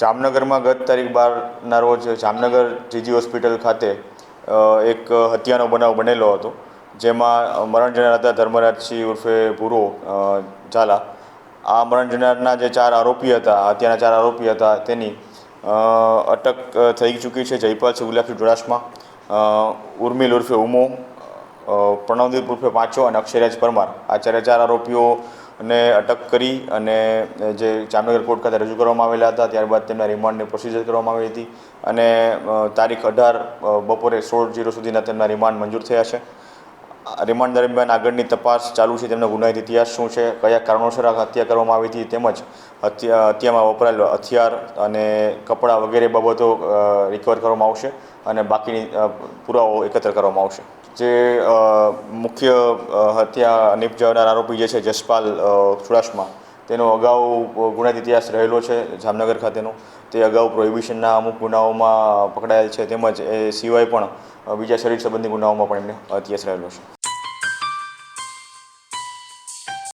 જામનગરમાં ગત તારીખ બારના રોજ જામનગર જીજી હોસ્પિટલ ખાતે એક હત્યાનો બનાવ બનેલો હતો, જેમાં મરણ જનાર હતા ધર્મરાજસિંહ ઉર્ફે ભૂરો ઝાલા. આ મરણ જનારના જે ચાર આરોપી હતા, હત્યાના ચાર આરોપી હતા, તેની અટક થઈ ચૂકી છે જયપાલ ગુલાબસિંહ ચુડાસમા ઉર્મિલ ઉર્ફે ઉમો પ્રણવદીપ ઉર્ફે પાંચો અને અક્ષયરાજ પરમાર. આ ચારે ચાર આરોપીઓને અટક કરી અને જે જામનગર કોર્ટ ખાતે રજૂ કરવામાં આવેલા હતા, ત્યારબાદ તેમના રિમાન્ડની પ્રોસિજર કરવામાં આવી હતી અને તારીખ અઢાર બપોરે સોળ જીરો સુધીના તેમના રિમાન્ડ મંજૂર થયા છે. રિમાન્ડ દરમિયાન આગળની તપાસ ચાલુ છે, તેમનો ગુનાહિત ઇતિહાસ શું છે, કયા કારણોસર હત્યા કરવામાં આવી હતી તેમજ હત્યા, હત્યામાં વપરાયેલો હથિયાર અને કપડાં વગેરે બાબતો રિકવર કરવામાં આવશે અને બાકીની પુરાવો એકત્ર કરવામાં આવશે. જે મુખ્ય હત્યા નિપજાવનાર આરોપી જે છે, જસપાલ ચુડાસમા, તેનો અગાઉ ગુનાહિત ઇતિહાસ રહેલો છે, જામનગર ખાતેનો. તે અગાઉ પ્રોહિબિશનના અમુક ગુનાઓમાં પકડાયેલ છે, તેમજ એ સિવાય પણ બીજા શરીર સંબંધી ગુનાઓમાં પણ એમને ઇતિહાસ રહેલો છે.